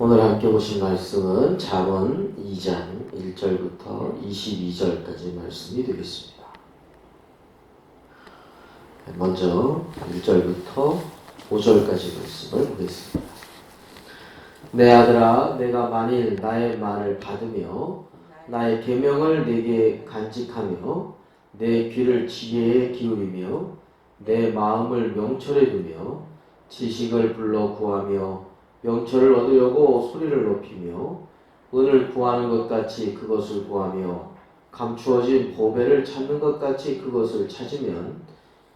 읽어보신 말씀은 잠언 2장 1절부터 22절까지 말씀이 되겠습니다. 먼저 1절부터 5절까지 말씀을 보겠습니다. 내 아들아 내가 만일 나의 말을 받으며 나의 계명을 내게 간직하며 내 귀를 지혜에 기울이며 내 마음을 명철에 두며 지식을 불러 구하며 명철을 얻으려고 소리를 높이며 은을 구하는 것 같이 그것을 구하며 감추어진 보배를 찾는 것 같이 그것을 찾으면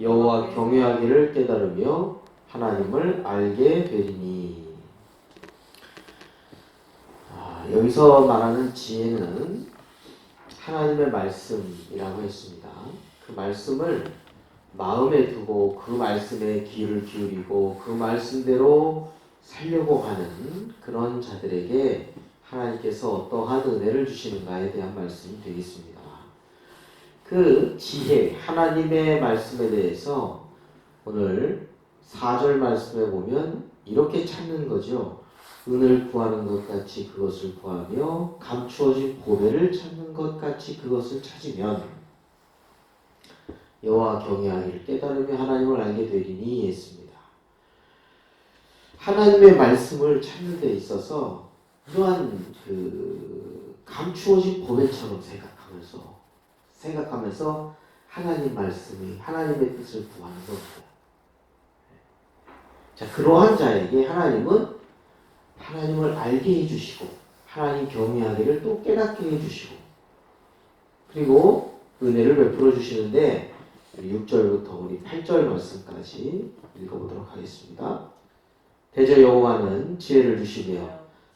여호와 경외하기를 깨달으며 하나님을 알게 되리니 아, 여기서 말하는 지혜는 하나님의 말씀이라고 했습니다. 그 말씀을 마음에 두고 그 말씀에 귀를 기울이고 그 말씀대로 살려고 하는 그런 자들에게 하나님께서 어떠한 은혜를 주시는가에 대한 말씀이 되겠습니다. 그 지혜, 하나님의 말씀에 대해서 오늘 4절 말씀에 보면 이렇게 찾는 거죠. 은을 구하는 것 같이 그것을 구하며 감추어진 보배를 찾는 것 같이 그것을 찾으면 여호와 경외하기를 깨달으며 하나님을 알게 되리니 했습니다. 하나님의 말씀을 찾는 데 있어서 이러한 그 감추어진 보배처럼 생각하면서 생각하면서 하나님 말씀이 하나님의 뜻을 구하는 겁니다. 자 그러한 자에게 하나님은 하나님을 알게 해주시고 하나님 경외하기를 또 깨닫게 해주시고 그리고 은혜를 베풀어 주시는데 6절부터 우리 8절 말씀까지 읽어보도록 하겠습니다. 대저 여호와는 지혜를 주시며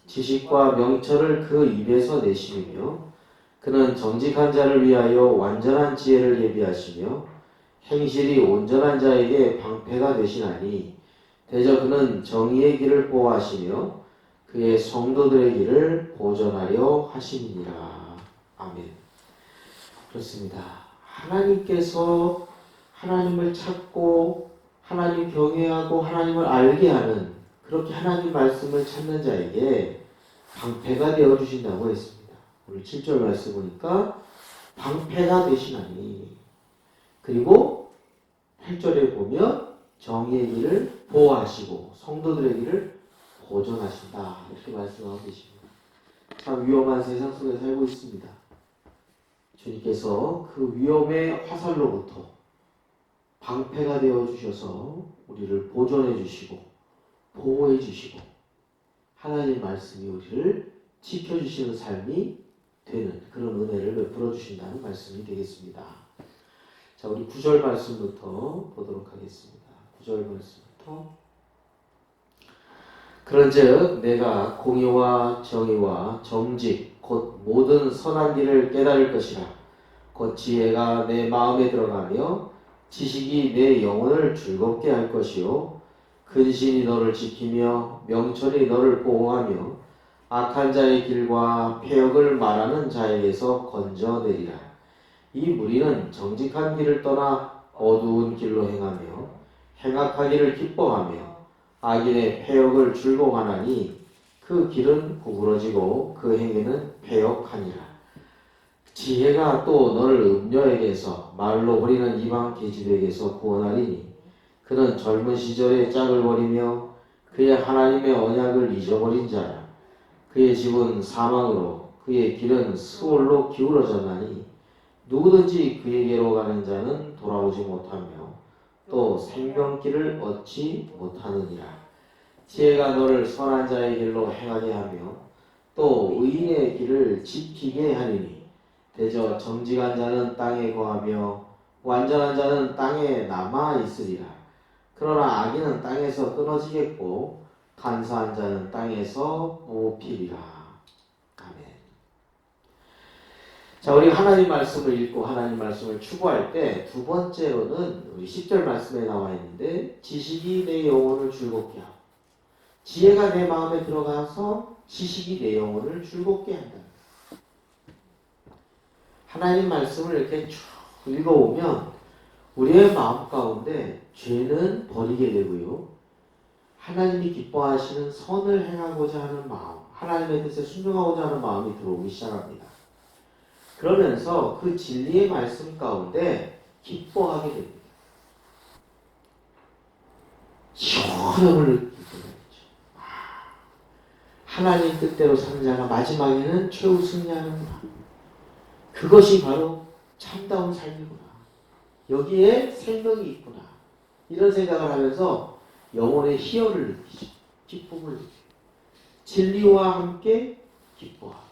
지식과 명철을 그 입에서 내시며 그는 정직한 자를 위하여 완전한 지혜를 예비하시며 행실이 온전한 자에게 방패가 되시나니 대저 그는 정의의 길을 보호하시며 그의 성도들의 길을 보존하려 하심이니라. 아멘. 그렇습니다. 하나님께서 하나님을 찾고 하나님 경외하고 하나님을 알게 하는 그렇게 하나님 말씀을 찾는 자에게 방패가 되어 주신다고 했습니다. 오늘 7절 말씀 보니까 방패가 되시나니 그리고 8절에 보면 정의의 길을 보호하시고 성도들의 길을 보존하신다 이렇게 말씀하고 계십니다. 참 위험한 세상 속에 살고 있습니다. 주님께서 그 위험의 화살로부터 방패가 되어 주셔서 우리를 보존해 주시고 보호해 주시고 하나님 말씀이 우리를 지켜 주시는 삶이 되는 그런 은혜를 베풀어 주신다는 말씀이 되겠습니다. 자, 우리 9절 말씀부터 보도록 하겠습니다. 9절 말씀부터 그런즉 내가 공의와 정의와 정직 곧 모든 선한 길을 깨달을 것이라 곧 지혜가 내 마음에 들어가며 지식이 내 영혼을 즐겁게 할 것이요 근신이 너를 지키며 명철이 너를 보호하며 악한 자의 길과 폐역을 말하는 자에게서 건져내리라 이 무리는 정직한 길을 떠나 어두운 길로 행하며 행악하기를 기뻐하며 악인의 폐역을 즐거워하나니 그 길은 구부러지고 그 행위는 폐역하니라. 지혜가 또 너를 음녀에게서 말로 버리는 이방 계집에게서 구원하리니 그는 젊은 시절에 짝을 버리며 그의 하나님의 언약을 잊어버린 자라. 그의 집은 사망으로 그의 길은 수월로 기울어졌나니 누구든지 그에게로 가는 자는 돌아오지 못하며 또 생명길을 얻지 못하느니라. 지혜가 너를 선한 자의 길로 행하게 하며 또 의인의 길을 지키게 하리니 대저 정직한 자는 땅에 거하며 완전한 자는 땅에 남아 있으리라. 그러나 악인은 땅에서 끊어지겠고 간사한 자는 땅에서 뽑히리라. 아멘. 자, 우리 하나님 말씀을 읽고 하나님 말씀을 추구할 때 두 번째로는 우리 10절 말씀에 나와 있는데 지식이 내 영혼을 즐겁게 하고 지혜가 내 마음에 들어가서 지식이 내 영혼을 즐겁게 한다. 하나님 말씀을 이렇게 쭉 읽어오면 우리의 마음 가운데 죄는 버리게 되고요. 하나님이 기뻐하시는 선을 행하고자 하는 마음, 하나님의 뜻에 순종하고자 하는 마음이 들어오기 시작합니다. 그러면서 그 진리의 말씀 가운데 기뻐하게 됩니다. 시원함을 느끼게 되죠. 하나님 뜻대로 사는 자가 마지막에는 최후 승리하는구나. 그것이 바로 참다운 삶이구나. 여기에 생명이 있구나. 이런 생각을 하면서 영혼의 희열을 느끼죠. 기쁨을 느끼죠. 진리와 함께 기뻐하고.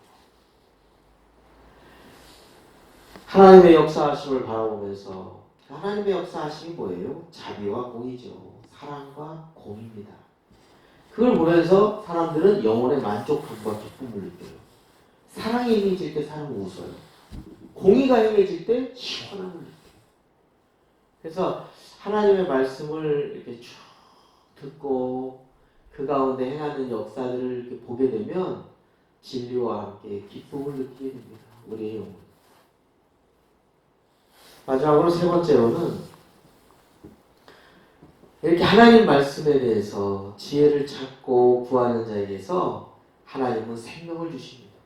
하나님의 역사하심을 바라보면서 하나님의 역사하심이 뭐예요? 자비와 공이죠. 사랑과 공입니다. 그걸 보면서 사람들은 영혼의 만족감과 기쁨을 느껴요. 사랑이 행해질 때 사람은 웃어요. 공의가 행해질 때 시원함을 느껴요. 그래서 하나님의 말씀을 이렇게 쭉 듣고 그 가운데 행하는 역사들을 이렇게 보게 되면 진리와 함께 기쁨을 느끼게 됩니다. 우리의 영혼. 마지막으로 세 번째로는 이렇게 하나님 말씀에 대해서 지혜를 찾고 구하는 자에게서 하나님은 생명을 주십니다.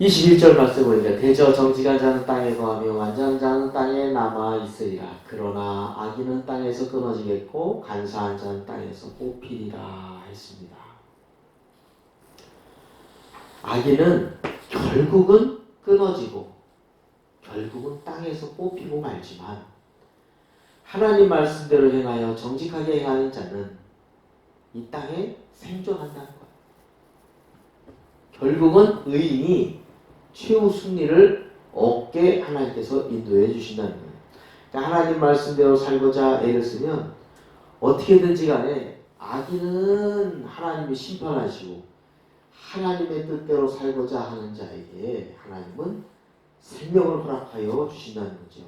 21절 말씀 보니까 대저 정직한 자는 땅에 거하며 완전한 자는 땅에 남아 있으리라. 그러나 악인은 땅에서 끊어지겠고 간사한 자는 땅에서 뽑히리라 했습니다. 악인은 결국은 끊어지고 결국은 땅에서 뽑히고 말지만 하나님 말씀대로 행하여 정직하게 행하는 자는 이 땅에 생존한다는 거예요. 결국은 의인이 최후 승리를 얻게 하나님께서 인도해 주신다는 거예요. 그러니까 하나님 말씀대로 살고자 애를 쓰면 어떻게든지 간에 악인은 하나님이 심판하시고 하나님의 뜻대로 살고자 하는 자에게 하나님은 생명을 허락하여 주신다는 거죠.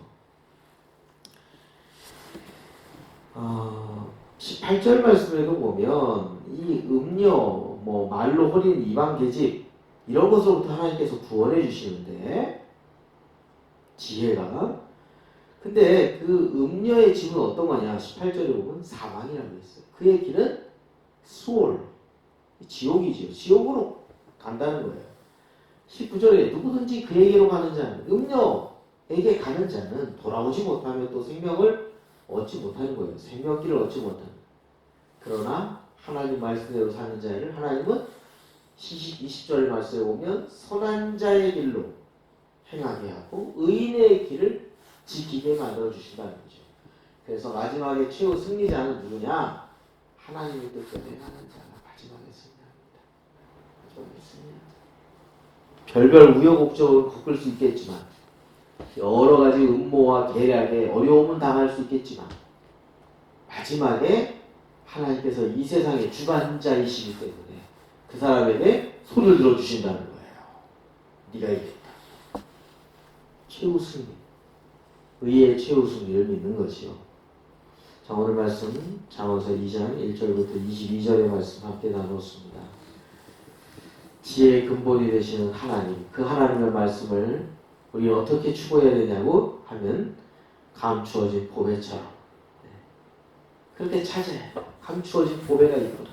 어, 18절 말씀에도 보면 이 음료, 뭐 말로 허린 이방 계집 이런 것으로부터 하나님께서 구원해 주시는데 지혜가 근데 그 음녀의 집은 어떤 거냐 18절에 보면 사망이라고 했어요. 그의 길은 수월 지옥이지요. 지옥으로 간다는 거예요. 19절에 누구든지 그에게로 가는 자는 음녀에게 가는 자는 돌아오지 못하면 또 생명을 얻지 못하는 거예요. 생명길을 얻지 못하는. 그러나 하나님 말씀대로 사는 자를 하나님은 20절 말씀에 보면 선한 자의 길로 행하게 하고 의인의 길을 지키게 만들어 주신다는 거죠. 그래서 마지막에 최후 승리자는 누구냐? 하나님의 뜻대로 행하는 자가 마지막에 승리합니다. 마지막에 승리합니다. 별별 우여곡절을 겪을 수 있겠지만 여러 가지 음모와 계략에 어려움은 당할 수 있겠지만 마지막에 하나님께서 이 세상의 주관자이시기 때문에 그 사람에게 손을 들어주신다는 거예요. 네가 이겼다. 최후 승리. 의의 승리를 믿는 것이요. 자, 오늘 말씀은 잠언서 2장 1절부터 22절의 말씀 함께 나눴습니다. 지혜의 근본이 되시는 하나님, 그 하나님의 말씀을 우리 어떻게 추구해야 되냐고 하면 감추어진 보배처럼 네. 그렇게 찾아야 감추어진 보배가 있구나.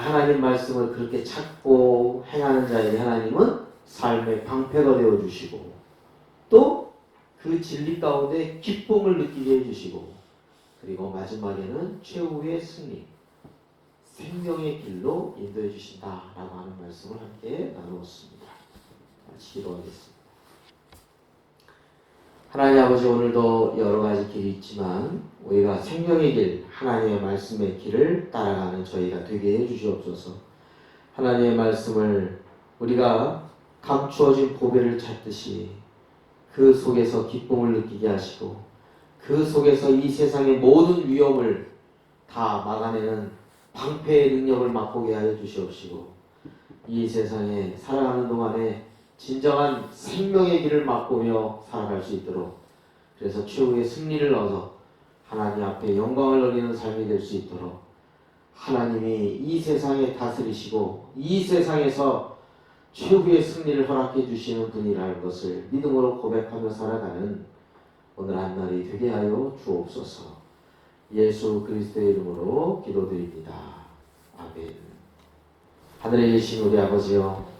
그 하나님 말씀을 그렇게 찾고 행하는 자에게 하나님은 삶의 방패가 되어 주시고 또 그 진리 가운데 기쁨을 느끼게 해 주시고 그리고 마지막에는 최후의 승리 생명의 길로 인도해 주신다라고 하는 말씀을 함께 나누었습니다. 같이 기도 하겠습니다. 하나님 아버지 오늘도 여러 가지 길이 있지만 우리가 생명의 길 하나님의 말씀의 길을 따라가는 저희가 되게 해주시옵소서. 하나님의 말씀을 우리가 감추어진 보배를 찾듯이 그 속에서 기쁨을 느끼게 하시고 그 속에서 이 세상의 모든 위험을 다 막아내는 방패의 능력을 맛보게 하여 주시옵시고 이 세상에 살아가는 동안에 진정한 생명의 길을 맛보며 살아갈 수 있도록 그래서 최후의 승리를 얻어 하나님 앞에 영광을 누리는 삶이 될 수 있도록 하나님이 이 세상에 다스리시고 이 세상에서 최후의 승리를 허락해 주시는 분이라는 것을 믿음으로 고백하며 살아가는 오늘 한 날이 되게 하여 주옵소서. 예수 그리스도의 이름으로 기도드립니다. 아멘. 하늘에 계신 우리 아버지여